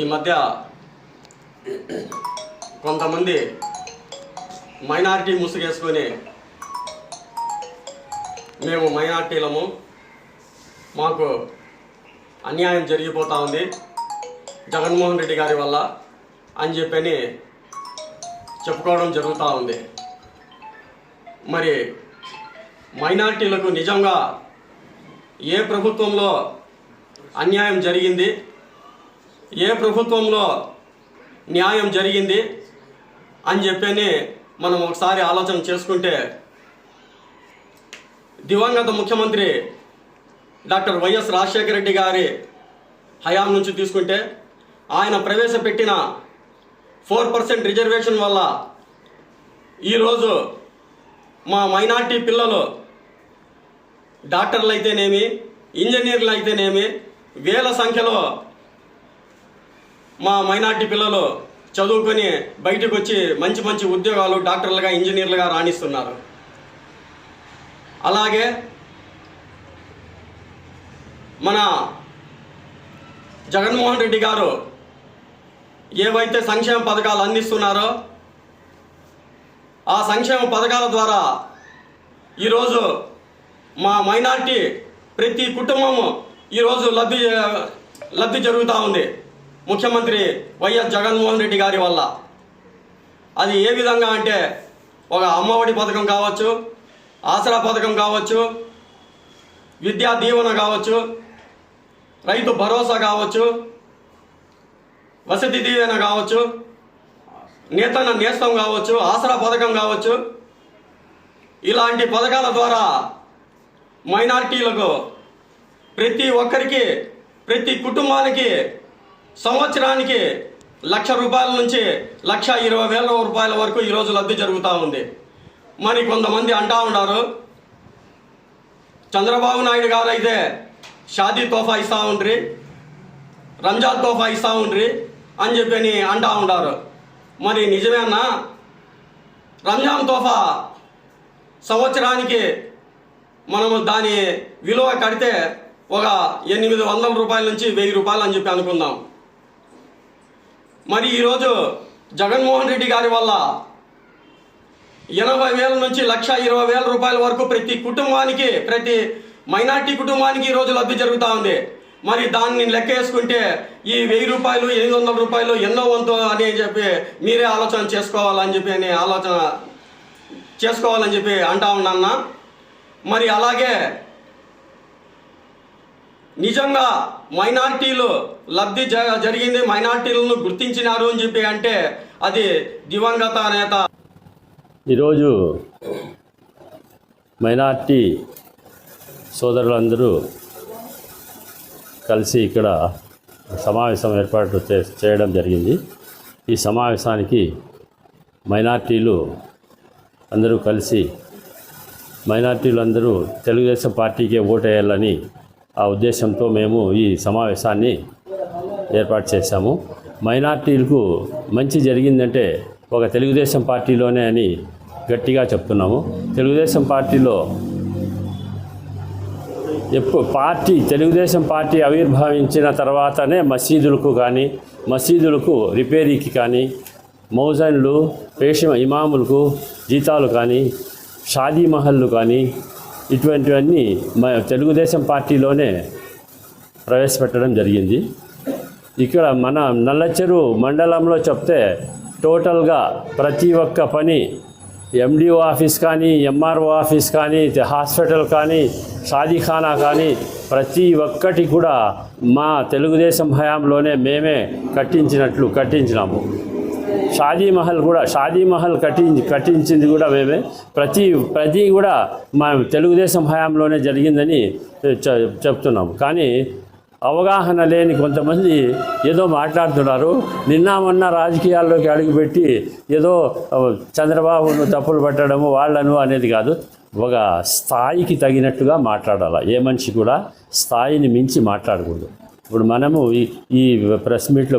ఈ మధ్య కొంతమంది మైనారిటీ ముసుగేసుకొని మేము మైనార్టీలము మాకు అన్యాయం జరిగిపోతూ ఉంది. జగన్మోహన్ రెడ్డి గారి వల్ల అని చెప్పని చెప్పుకోవడం జరుగుతూ ఉంది. మరి మైనార్టీలకు నిజంగా ఏ ప్రభుత్వంలో అన్యాయం జరిగింది? ఏ ప్రభుత్వంలో న్యాయం జరిగింది అని చెప్పని మనం ఒకసారి ఆలోచన చేసుకుంటే దివంగత ముఖ్యమంత్రి డాక్టర్ వైఎస్ రాజశేఖర రెడ్డి గారి హయాం నుంచి తీసుకుంటే ఆయన ప్రవేశపెట్టిన ఫోర్ పర్సెంట్ రిజర్వేషన్ వల్ల ఈరోజు మా మైనార్టీ పిల్లలు డాక్టర్లు అయితేనేమి ఇంజనీర్లు అయితేనేమి వేల సంఖ్యలో మా మైనార్టీ పిల్లలు చదువుకొని బయటకు వచ్చి మంచి మంచి ఉద్యోగాలు డాక్టర్లుగా ఇంజనీర్లుగా రాణిస్తున్నారు. అలాగే మన జగన్మోహన్ రెడ్డి గారు ఏవైతే సంక్షేమ పథకాలు అందిస్తున్నారో ఆ సంక్షేమ పథకాల ద్వారా ఈరోజు మా మైనార్టీ ప్రతి కుటుంబము ఈరోజు లబ్ధి లబ్ధి జరుగుతూ ఉంది. ముఖ్యమంత్రి వైఎస్ జగన్మోహన్ రెడ్డి గారి వల్ల. అది ఏ విధంగా అంటే ఒక అమ్మఒడి పథకం కావచ్చు ఆసరా పథకం కావచ్చు విద్యా దీవెన కావచ్చు రైతు భరోసా కావచ్చు వసతి దీవెన కావచ్చు నేతన్న నేస్తం కావచ్చు ఆసరా పథకం కావచ్చు. ఇలాంటి పథకాల ద్వారా మైనార్టీలకు ప్రతి ఒక్కరికి ప్రతి కుటుంబానికి సంవత్సరానికి లక్ష రూపాయల నుంచి లక్ష ఇరవై వేల రూపాయల వరకు ఈరోజు లబ్ధి జరుగుతూ ఉంది. మరి కొంతమంది అంటా ఉన్నారు చంద్రబాబు నాయుడు గారు అయితే షాదీ తోఫా ఇస్తూ ఉండ్రి రంజాన్ తోఫా ఇస్తూ ఉండ్రి అని చెప్పని అంటా ఉండారు మరి నిజమేనా రంజాన్ తోఫా సంవత్సరానికి మనము దాని విలువ కడితే ఒక ఎనిమిది వందల రూపాయల నుంచి వెయ్యి రూపాయలు అని చెప్పి అనుకుందాం. మరి ఈరోజు జగన్మోహన్ రెడ్డి గారి వల్ల ఎనభై వేల నుంచి లక్ష ఇరవై వేల రూపాయల వరకు ప్రతి కుటుంబానికి ప్రతి మైనార్టీ కుటుంబానికి ఈరోజు లబ్ధి జరుగుతూ ఉంది. మరి దాన్ని లెక్క వేసుకుంటే ఈ వెయ్యి రూపాయలు ఎనిమిది వందల రూపాయలు ఎన్నో వంతు అని చెప్పి మీరే ఆలోచన చేసుకోవాలని చెప్పి అని ఆలోచన చేసుకోవాలని చెప్పి అంటా ఉన్నా మరి అలాగే నిజంగా మైనార్టీలు లబ్ధి జ జరిగింది మైనార్టీలను గుర్తించినారు అని చెప్పి అంటే అది దివంగత నేత. ఈరోజు మైనార్టీ సోదరులందరూ కలిసి ఇక్కడ సమావేశం ఏర్పాటు చే- చేయడం జరిగింది. ఈ సమావేశానికి మైనార్టీలు అందరూ కలిసి మైనార్టీలు అందరూ తెలుగుదేశం పార్టీకే ఓటేయాలని ఆ ఉద్దేశంతో మేము ఈ సమావేశాన్ని ఏర్పాటు చేశాము. మైనార్టీలకు మంచి జరిగిందంటే ఒక తెలుగుదేశం పార్టీలోనే అని గట్టిగా చెప్తున్నాము. తెలుగుదేశం పార్టీలో ఎప్పుడు పార్టీ తెలుగుదేశం పార్టీ ఆవిర్భావించిన తర్వాతనే మసీదులకు కానీ మసీదులకు రిపేరీకి కానీ మౌజన్లు పేష ఇమాములకు జీతాలు కానీ షాదీ మహల్లు కానీ ఇటువంటివన్నీ మా తెలుగుదేశం పార్టీలోనే ప్రవేశపెట్టడం జరిగింది. ఇక్కడ మన నల్లచెరు మండలంలో చెప్తే టోటల్గా ప్రతి ఒక్క పని ఎండిఓ ఆఫీస్ కానీ ఎంఆర్ఓ ఆఫీస్ కానీ హాస్పిటల్ కానీ షాదీఖానా కానీ ప్రతి ఒక్కటి కూడా మా తెలుగుదేశం హయాంలోనే మేమే కట్టించినట్లు కట్టించినాము. షాదీ మహల్ కూడా షాదీ మహల్ కట్టించి కట్టించింది కూడా మేమే. ప్రతి ప్రతి కూడా మా తెలుగుదేశం హయాంలోనే జరిగిందని చెప్తున్నాము. కానీ అవగాహన లేని కొంతమంది ఏదో మాట్లాడుతున్నారు. నిన్న మొన్న రాజకీయాల్లోకి అడుగుపెట్టి ఏదో చంద్రబాబును తప్పులు పట్టడము వాళ్ళను అనేది కాదు. ఒక స్థాయికి తగినట్టుగా మాట్లాడాలి. ఏ మనిషి కూడా స్థాయిని మించి మాట్లాడకూడదు. ఇప్పుడు మనము ఈ ఈ ప్రెస్ మీట్లో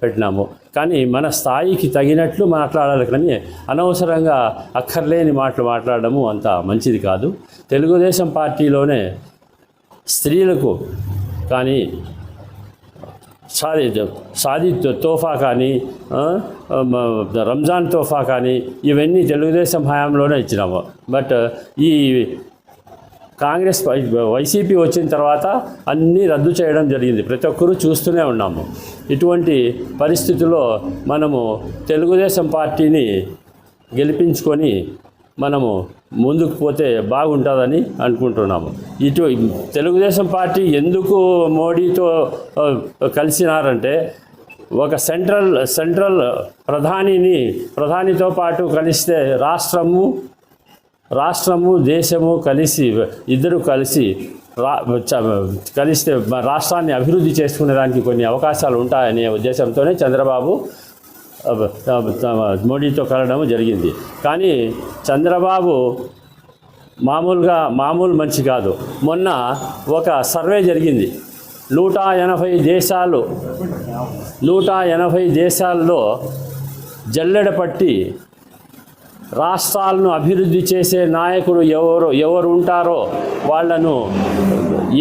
పెట్టినాము. కానీ మన స్థాయికి తగినట్లు మాట్లాడాలి కానీ అనవసరంగా అక్కర్లేని మాటలు మాట్లాడడము అంత మంచిది కాదు. తెలుగుదేశం పార్టీలోనే స్త్రీలకు కానీ సాది సాది తోఫా కానీ రంజాన్ తోఫా కానీ ఇవన్నీ తెలుగుదేశం హయాంలోనే ఇచ్చినాము. బట్ ఈ కాంగ్రెస్ వై- వైసీపీ వచ్చిన తర్వాత అన్నీ రద్దు చేయడం జరిగింది. ప్రతి ఒక్కరూ చూస్తూనే ఉన్నాము. ఇటువంటి పరిస్థితుల్లో మనము తెలుగుదేశం పార్టీని గెలిపించుకొని మనము ముందుకు పోతే బాగుంటుందని అనుకుంటున్నాము. ఇటు తెలుగుదేశం పార్టీ ఎందుకు మోడీతో కలిసినారంటే ఒక సెంట్రల్ సెంట్రల్ ప్రధానిని ప్రధానితో పాటు కలిస్తే రాష్ట్రము రాష్ట్రము దేశము కలిసి ఇద్దరు కలిసి రా కలిస్తే రాష్ట్రాన్ని అభివృద్ధి చేసుకునేదానికి కొన్ని అవకాశాలు ఉంటాయనే ఉద్దేశంతోనే చంద్రబాబు మోడీతో కలవడం జరిగింది. కానీ చంద్రబాబు మామూలుగా మామూలు మంచి కాదు. మొన్న ఒక సర్వే జరిగింది. నూట ఎనభై దేశాలు నూట ఎనభై దేశాల్లో జల్లెడ పట్టి రాష్ట్రాలను అభివృద్ధి చేసే నాయకుడు ఎవరు ఎవరు ఉంటారో వాళ్ళను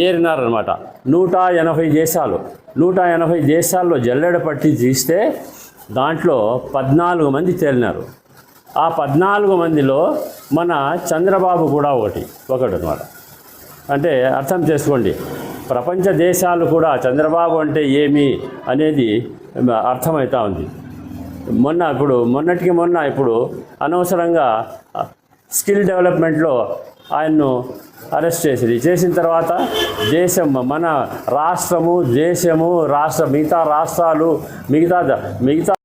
ఏరినారనమాట నూట ఎనభై దేశాలు. నూట ఎనభై దేశాల్లో జల్లెడ పట్టి తీస్తే దాంట్లో పద్నాలుగు మంది తేలినారు. ఆ పద్నాలుగు మందిలో మన చంద్రబాబు కూడా ఒకటి ఒకటి అనమాట అంటే అర్థం చేసుకోండి. ప్రపంచ దేశాలు కూడా చంద్రబాబు అంటే ఏమి అనేది అర్థమవుతా ఉంది. మొన్న ఇప్పుడు మొన్నటికి మొన్న ఇప్పుడు అనవసరంగా స్కిల్ డెవలప్మెంట్లో ఆయన్ను అరెస్ట్ చేసింది. చేసిన తర్వాత దేశం మన రాష్ట్రము దేశము రాష్ట్ర మిగతా రాష్ట్రాలు మిగతా మిగతా